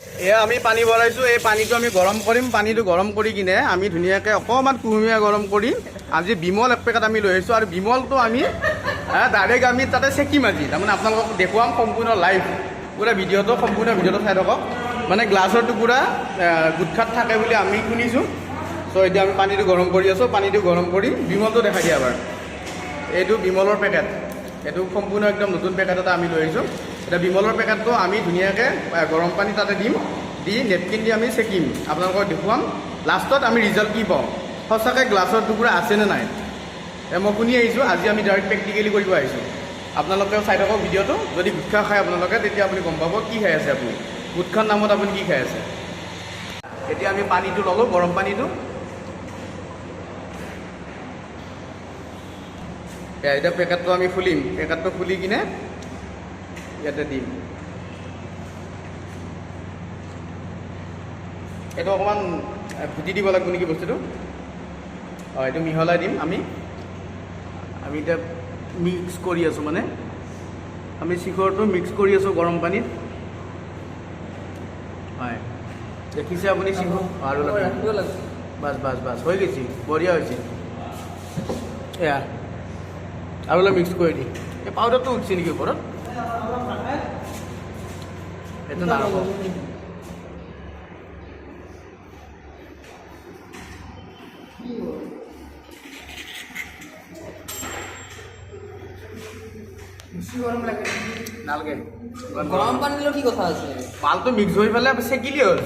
এয়া আমি পানী ভৰাইছোঁ, এই পানীটো আমি গৰম কৰিম, পানীটো গৰম কৰি কিনে আমি ধুনীয়াকৈ অকণমান কুহুমীয়া গৰম কৰি আজি বিমল এক পেকেট আমি লৈ আহিছোঁ আৰু বিমলটো আমি ডাইৰেক্ট আমি তাতে চেকিম আজি তাৰমানে আপোনালোকক দেখুৱাম সম্পূৰ্ণ লাইভ পুৰা ভিডিঅ'টো, সম্পূৰ্ণ ভিডিঅ'টো চাই থাকক। মানে গ্লাছৰ টুকুৰা গুটখাত থাকে বুলি আমি শুনিছোঁ। চ' এতিয়া আমি পানীটো গৰম কৰি আছোঁ, পানীটো গৰম কৰি বিমলটো দেখাই দিয়া এবাৰ এইটো বিমলৰ পেকেট। এইটো সম্পূৰ্ণ একদম নতুন পেকেট এটা আমি লৈ আহিছোঁ। এতিয়া বিমলৰ পেকেটটো আমি ধুনীয়াকৈ গৰম পানী তাতে দিম, দি নেপকিন দি আমি চেকিম। আপোনালোকক দেখুৱাম। লাষ্টত আমি ৰিজাল্ট কি পাওঁ? সঁচাকৈ গ্লাছৰ টুকুৰা আছেনে নাই? মই শুনি আহিছোঁ। আজি আমি ডাইৰেক্ট প্ৰেক্টিকেলি কৰিব আহিছোঁ। আপোনালোকেও চাই থাকক ভিডিঅ'টো। যদি গুটখা খায় আপোনালোকে, তেতিয়া আপুনি গম পাব কি খাই আছে আপুনি। গুটখাৰ নামত আপুনি কি খাই আছে? এতিয়া আমি পানীটো ল'লোঁ, গৰম পানীটো। এতিয়া পেকেটটো আমি খুলিম। পেকেটটো খুলি কিনে ইয়াতে দিম। এইটো অকণমান ফুটি দিব লাগিব নেকি বস্তুটো? অঁ এইটো মিহলাই দিম আমি। আমি এতিয়া মিক্স কৰি আছোঁ মানে। আমি শিখৰটো মিক্স কৰি আছোঁ গৰম পানীত। হয়। দেখিছে আপুনি শিখৰ আৰু বাছ বাছ বাছ। হৈ গৈছে। বঢ়িয়া হৈছে। এয়া। আৰু অলপ মিক্স কৰি দি এই পাউডাৰটো উঠিছে নেকি ওপৰত? সেইটো নাৰাখক নালাগে। গৰম পানী দিলেও কি কথা আছে? মালটো মিক্স হৈ পেলাই চেকিলেই হ'ল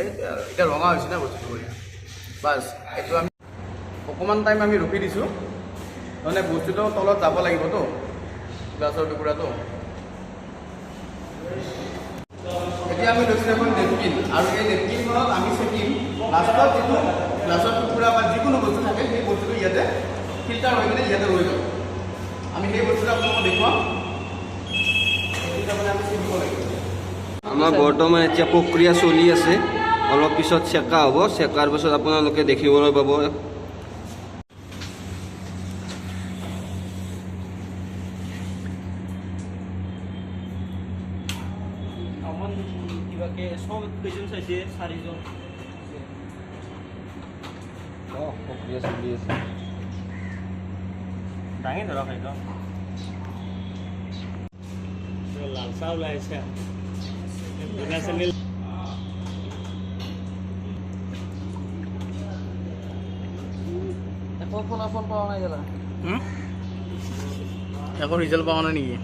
এই এতিয়া ৰঙা হৈছে না বস্তুটো বঢ়িয়া বাছ এইটো আমি অকণমান টাইম আমি ৰখি দিছোঁ। মানে বস্তুটো তলত যাব লাগিবতো গ্লাছৰ টুকুৰাটো। এতিয়া আমি লৈছোঁ এখন নেপকিন আৰু এই নেপকিনখনত আমি চেকিম লাষ্টত যিটো গ্লাছৰ টুকুৰা বা যিকোনো বস্তু থাকে সেই বস্তুটো ইয়াতে ফিল্টাৰ হৈ কিনে ইয়াতে ৰৈ যাব আমি সেই বস্তুটো আপোনালোকক দেখুৱাম। লাগিব। আমাৰ বৰ্তমান এতিয়া প্ৰক্ৰিয়া চলি আছে। অলপ পিছত চেকা হ'ব। চেকাৰ পিছত আপোনালোকে দেখিবলৈ পাব। কিবাকে চব কেইজন চাইছে চাৰিজন প্ৰক্ৰিয়া চলি আছে দাঙি ধৰক একদম লাল চাহ ওলাই আছে একো ফলাফল পোৱা নাই গেলা হুম? একো ৰিজাল্ট পোৱা নাই নেকি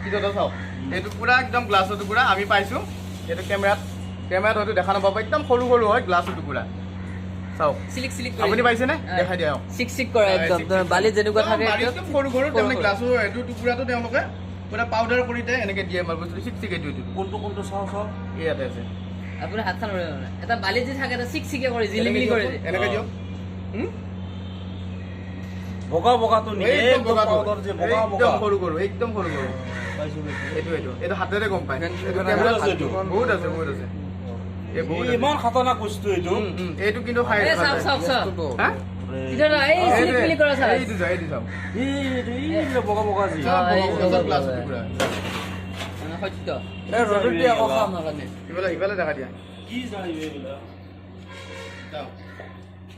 কি কথা চাওক এইটো পূৰা একদম গ্লাছৰ টুকুৰা আমি পাইছোঁ। এইটো কেমেৰাত কেমেৰাত হয়তো দেখা নাপাব একদম সৰু সৰু হয় গ্লাছৰ টুকুৰা। চাওক। চিলিক চিলিক আপুনি পাইছেনে? দেখাই দিয়া চিক চিক কৰে একদম। বালিত যেনেকুৱা থাকে একদম একদম সৰু সৰু তাৰমানে গ্লাছৰ এইটো টুকুৰাটো তেওঁলোকে পূৰা পাউডাৰ কৰি দিয়ে এনেকৈ দিয়ে আমাৰ বস্তুটো। চিক চিক এইটো এইটো। কোনটো কোনটো চাওঁ চাওঁ? ইয়াতে আছে। আপুনি হাতখন উৰে এটা বালিত যে থাকে এটা চিক চিকে কৰে জিলিমিলি কৰে এনেকৈ দিয়ক। হুম? বগা বগাটো নেকি একদম সৰু সৰু একদম সৰু সৰু। এইটো এইটো। এইটো হাতেৰে গম পায়। বহুত আছে বহুত আছে। ইমান খাতৰনাক বস্তু এইটো। এইটো কিন্তু খাই চাওক চাওক চাওক। বগা বগা যে। মানে সত্য। ৰ'দত দিয়া আকৌ খাম নাজানে। ইফালে ইফালে দেখা দিয়া। কি চাওক।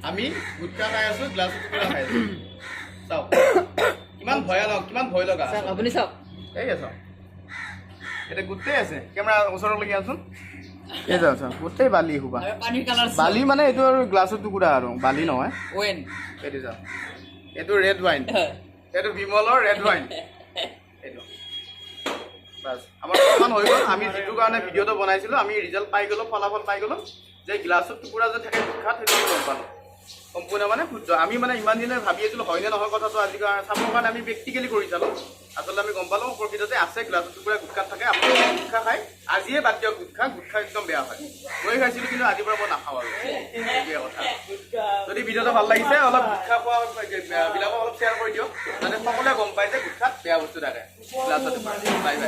আমি গুটকা খাই আছো গ্লাছ খাই আছো। চাওক। কিমান ভয়ানক কিমান ভয় লগা আপুনি চাওক। এই চাওক। এতিয়া গোটেই আছে। কেমেৰা ওচৰত লাগি আছোন এই চাওক চাওক গোটেই বালি সোপা। বালি মানে এইটো আৰু গ্লাছৰ টুকুৰা আৰু বালি নহয়। ৱেন এইটো চাওক। এইটো ৰেড ৱাইন এইটো বিমলৰ ৰেড ৱাইন এইটো। বাছ আমাৰ প্ৰমাণ হৈ গ'ল। আমি যিটো কাৰণে ভিডিঅ'টো বনাইছিলোঁ আমি ৰিজাল্ট পাই গ'লোঁ ফলাফল পাই গ'লোঁ। যে গ্লাছৰ টুকুৰা যে থাকে গুটখাত সেইটো গম পালোঁ। সম্পূৰ্ণ মানে শুদ্ধ। আমি মানে ইমান দিনে ভাবি আছিলোঁ হয়নে নহয় কথাটো আজি চাবৰ কাৰণে আমি প্ৰেক্টিকেলি কৰি চালোঁ। আচলতে আমি গম পালোঁ, প্ৰকৃততে আছে গ্লাছৰ টুকুৰা গুটখাত থাকে, আপুনি গুটখা খাই আজিয়ে বাদ দিয়ক গুটখা গুটখা একদম বেয়া হয়। মই খাইছিলোঁ কিন্তু আজিৰ পৰা মই নাখাওঁ আৰু। যদি ভিডিঅ'টো ভালো লাগিছে, অলপ গুটখা